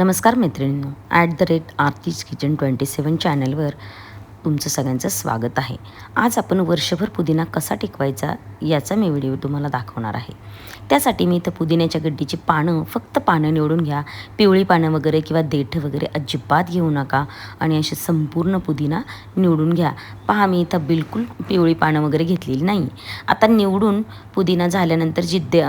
नमस्कार मैत्रिणींनो at the rate Aarti's kitchen twenty seven चॅनलवर तुमचं सगळ्यांचं स्वागत आहे. आज आपण वर्षभर पुदिना कसा टिकवायचा याचा मी व्हिडिओ तुम्हाला दाखवणार आहे. त्यासाठी मी इथं पुदिन्याच्या गड्डीची पानं फक्त पानं निवडून घ्या. पिवळी पानं वगैरे किंवा देठं वगैरे अजिबात घेऊ नका आणि असे संपूर्ण पुदिना निवडून घ्या. पहा मी इथं बिलकुल पिवळी पानं वगैरे घेतलेली नाही. आता निवडून पुदिना झाल्यानंतर जी दे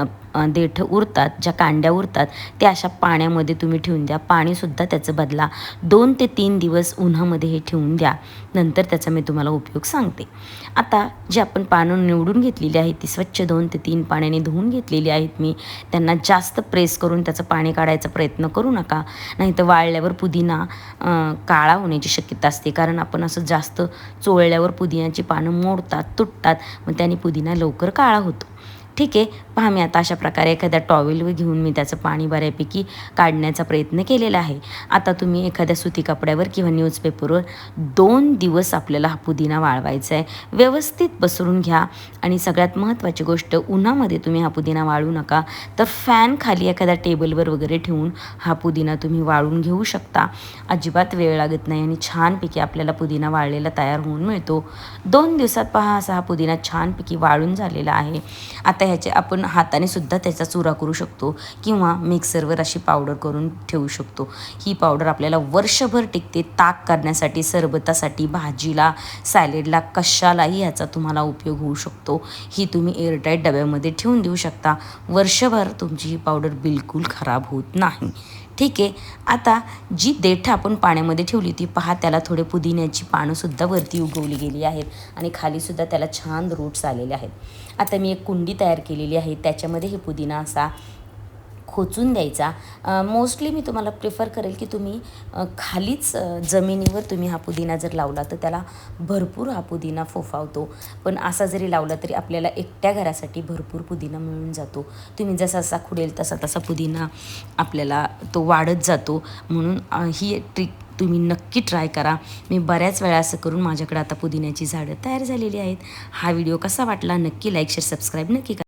देठं उरतात ज्या कांड्या उरतात त्या अशा पाण्यामध्ये तुम्ही ठेवून द्या. पाणीसुद्धा त्याचं बदला. दोन ते तीन दिवस उन्हामध्ये हे ठेवून द्या. नंतर त्याचा मी तुम्हाला उपयोग सांगते. आता जी आपण पानं निवडून घेतलेली आहेत ती स्वच्छ दोन ते तीन पाण्याने धुवून घेतलेली आहेत मी त्यांना जास्त प्रेस करून त्याचं पाणी काढायचा प्रयत्न करू नका. नाही तर वाळल्यावर पुदिना काळा होण्याची शक्यता असते. कारण आपण असं जास्त चोळल्यावर पुदिन्याची पानं मोडतात तुटतात मग त्याने पुदिना लवकर काळा होतो. ठीक आहे. पहा मी आता अशा प्रकारे एखाद्या टॉवेलवर घेऊन मी त्याचं पाणी बऱ्यापैकी काढण्याचा प्रयत्न केलेला आहे. आता तुम्ही एखाद्या सुती कपड्यावर किंवा न्यूजपेपरवर दोन दिवस आपल्याला हा पुदिना वाळवायचा आहे. व्यवस्थित पसरून घ्या. आणि सगळ्यात महत्त्वाची गोष्ट उन्हामध्ये तुम्ही हा पुदिना वाळू नका. तर फॅन खाली एखाद्या टेबलवर वगैरे ठेवून हा पुदिना तुम्ही वाळून घेऊ शकता. अजिबात वेळ लागत नाही आणि छानपैकी आपल्याला पुदिना वाळलेला तयार होऊन मिळतो. दोन दिवसात पहा असा हा पुदिना छानपैकी वाळून झालेला आहे. आता ह्याचे आपण हाताने सुद्धा त्याचा चुरा करू शकतो किंवा मिक्सरवर अशी पावडर करून ठेवू शकतो. ही पावडर आपल्याला वर्षभर टिकते. ताक करण्यासाठी सरबतासाठी भाजीला सॅलेडला कशालाही ह्याचा तुम्हाला उपयोग होऊ शकतो. ही तुम्ही एअरटाईट डब्यामध्ये ठेवून देऊ शकता. वर्षभर तुमची ही पावडर बिलकुल खराब होत नाही. ठीक आहे? आता जी देठं आपण पाण्यामध्ये ठेवली होती पहा त्याला थोडे पुदिन्याची पानंसुद्धा वरती उगवली गेली आहेत आणि खालीसुद्धा त्याला छान रूट्स आलेले आहेत. आता मी एक कुंडी तयार तयार केलेली आहे. त्याच्यामध्ये हे पुदिना असा खोचून द्यायचा. मोस्टली मी तुम्हाला प्रिफर करेल की तुम्ही खालीच जमिनीवर तुम्ही हा पुदिना जर लावला तर त्याला भरपूर हा पुदिना फोफावतो. पण असा जरी लावला तरी आपल्याला एकट्या घरासाठी भरपूर पुदिना मिळून जातो. तुम्ही जसा जसा खुडेल तसा तसा पुदिना आपल्याला तो वाढत जातो. म्हणून ही ट्रिक तुम्ही नक्की ट्राय करा. मी बऱ्याच वेळा असं करून माझ्याकडे आता पुदिन्याची झाडं तयार झालेली आहेत. हा व्हिडिओ कसा वाटला नक्की लाईक शेअर सबस्क्राईब नक्की करा.